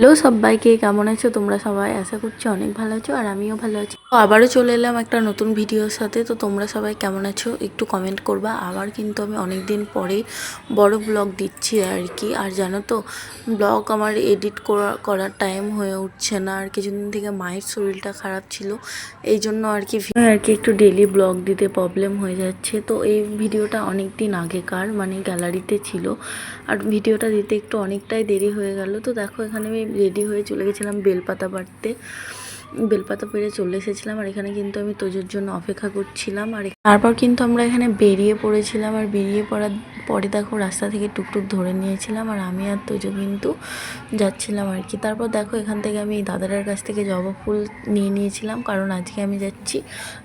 Hello সবাইকে, কেমন আছো? তোমরা সবাই আশা করছি অনেক ভালো আছো আর আমিও ভালো আছি। তো আবারও চলে এলাম একটা নতুন ভিডিওর সাথে। তো তোমরা সবাই কেমন আছো? একটু কমেন্ট করবা। আবার কিন্তু আমি অনেক দিন পরে বড় ব্লগ দিচ্ছি আর কি। আর জানো তো ব্লগ আমার এডিট করা, করার টাইম হয়ে উঠছে না। আর কিছুদিন থেকে মায়ের শরীরটা খারাপ ছিল। এই জন্য আর কি আর কি একটু ডেলি ব্লগ দিতে প্রবলেম হয়ে যাচ্ছে। তো এই ভিডিওটা অনেক দিন আগেকার মানে গ্যালারিতে ছিল। আর ভিডিওটা দিতে একটু অনেকটাই দেরি হয়ে গেল। তো দেখো, এখানে আমি রেডি হয়ে চলে গেছিলাম বেলপাতা বাড়তে বেলপাতা পেরে চলে এসেছিলাম আর এখানে কিন্তু আমি তোজোর জন্য অপেক্ষা করছিলাম আর তারপর কিন্তু আমরা এখানে বেরিয়ে পড়েছিলাম আর বেরিয়ে পড়ার পরে দেখো রাস্তা থেকে টুকটুক ধরে নিয়েছিলাম আর আমি আর তোজো কিন্তু যাচ্ছিলাম আর কি। তারপর দেখো এখান থেকে আমি এই দাদাটার কাছ থেকে জবা ফুল নিয়ে নিয়েছিলাম কারণ আজকে আমি যাচ্ছি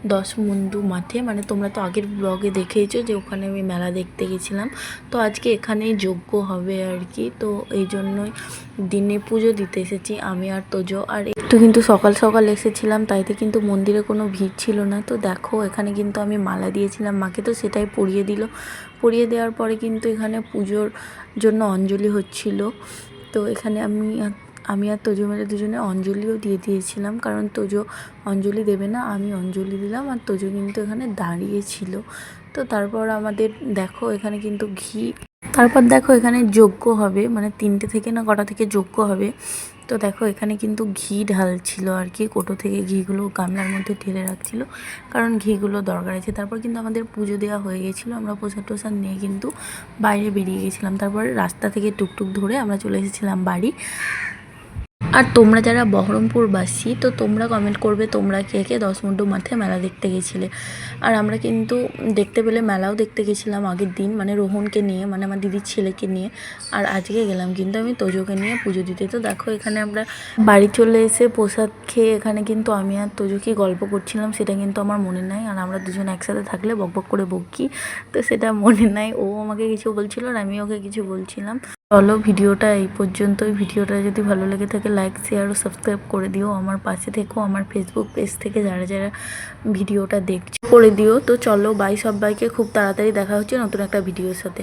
দশ মুন্ডু মাঠে। মানে তোমরা তো আগের ব্লগে দেখেইছো যে ওখানে আমি মেলা দেখতে গেছিলাম। তো আজকে এখানেই যোগ্য হবে আর কি। তো এই জন্যই দিনে পুজো দিতে এসেছি আমি আর তোজো আর একটু কিন্তু সকাল সকাল এসেছিলাম, তাইতে কিন্তু মন্দিরে কোনো ভিড় ছিল না। তো দেখো, এখানে কিন্তু আমি মালা দিয়েছিলাম, মাকে তো সেটাই পরিয়ে দিল। পরিয়ে দেওয়ার পরে কিন্তু এখানে পুজোর জন্য অঞ্জলি হচ্ছিল। তো এখানে আমি আমি আর তোজো মেরে দুজনে অঞ্জলিও দিয়ে দিয়েছিলাম, কারণ তোজো অঞ্জলি দেবে না, আমি অঞ্জলি দিলাম, আর তোজো কিন্তু এখানে দাঁড়িয়েছিল। তো তারপর আমাদের, দেখো, এখানে কিন্তু ঘি, তারপর দেখো এখানে যজ্ঞ হবে মানে তিনটে থেকে না কটা থেকে যজ্ঞ হবে। তো দেখো, এখানে কিন্তু ঘি ঢালছিল আর কি। কোটো থেকে ঘিগুলো গামলার মধ্যে ঢেলে রাখছিল। কারণ ঘিগুলো দরকার আছে। তারপর কিন্তু আমাদের পুজো দেওয়া হয়ে গেছিল। আমরা প্রসাদ টোসাদ নিয়ে কিন্তু বাইরে বেরিয়ে গেছিলাম। তারপর রাস্তা থেকে টুকটুক ধরে আমরা চলে এসেছিলাম বাড়ি। আর তোমরা যারা বহরমপুরবাসী তো তোমরা কমেন্ট করবে তোমরা কে কে দশমুন্ডু মাঠে মেলা দেখতে গেছিলে। আর আমরা কিন্তু দেখতে পেলে মেলাও দেখতে গেছিলাম আগের দিন মানে রোহনকে নিয়ে মানে আমার দিদির ছেলেকে নিয়ে। আর আজকে গেলাম কিন্তু আমি তোজোকে নিয়ে পুজো দিতে। তো দেখো এখানে আমরা বাড়ি চলে এসে প্রসাদ খেয়ে এখানে কিন্তু আমি আর তোজোকে গল্প করছিলাম সেটা কিন্তু আমার মনে নাই। আর আমরা দুজন একসাথে থাকলে বকবক করে বকি তো সেটা মনে নাই। ও আমাকে কিছু বলছিল আর আমি ওকে কিছু বলছিলাম। চলো ভিডিওটা এই পর্যন্তই। ভিডিওটা যদি ভালো লেগে থাকে লাইক শেয়ার ও সাবস্ক্রাইব করে দিও। আমার পাশে থেকো, আমার ফেসবুক পেজ থেকে যারা যারা ভিডিওটা দেখছ, করে দিও। তো চলো বাই সবাইকে। খুব তাড়াতাড়ি দেখা হচ্ছে নতুন একটা ভিডিওর সাথে।